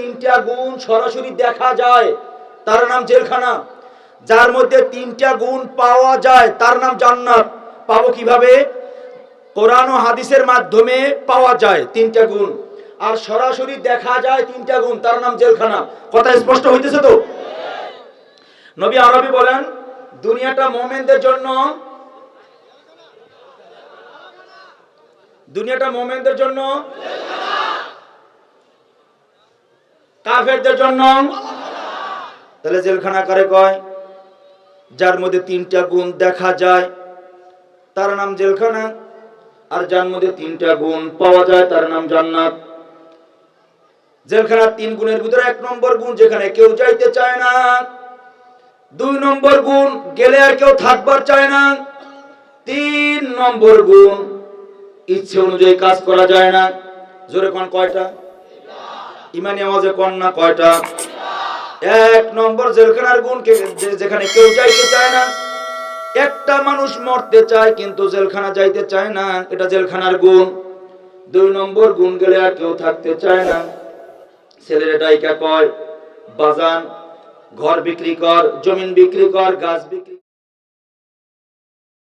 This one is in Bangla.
তিনটা গুণ সরাসরি দেখা যায়। তার নাম জেলখানা। যার মধ্যে তিনটা গুণ পাওয়া যায়, তার নাম জান্নাত। পাবো কীভাবে? কোরআন ও হাদিসের মাধ্যমে পাওয়া যায় তিনটা গুণ। আর সরাসরি দেখা যায় তিনটা গুণ, তার নাম জেলখানা। কথা স্পষ্ট হইতেছে তো? নবী আরবি বলেন, দুনিয়াটা মোমেনদের জন্য, দুনিয়াটা মোমেনদের জন্য কাফেরদের জন্য। তাহলে জেলখানা করে কয়? যার মধ্যে তিনটা গুণ দেখা যায়, তার নাম জেলখানা। আর যার মধ্যে তিনটা গুণ পাওয়া যায়, তার নাম জান্নাত। জেলখানার তিন গুণের ভিতরে এক নম্বর গুণ যেখানে কেউ যাইতে চায় না। দুই নম্বর গুণ গেলে আর কেউ থাকবার চায় না। তিন নম্বর গুণ ইচ্ছে অনুযায়ী কাজ করা যায় না। জোরে কোন কয়টা? ইমানি আওয়াজে কোন না কয়টা? এক নম্বর জেলখানার গুণ যেখানে কেউ যাইতে চায় না। একটা মানুষ মরতে চায় কিন্তু জেলখানা যাইতে চায় না, এটা জেলখানার গুণ। দুই নম্বর গুণ গেলে আর কেউ থাকতে চায় না। ছেলের ডাইকা কয়, বাজান, ঘর বিক্রি কর, জমিন বিক্রি কর, গাছ বিক্রি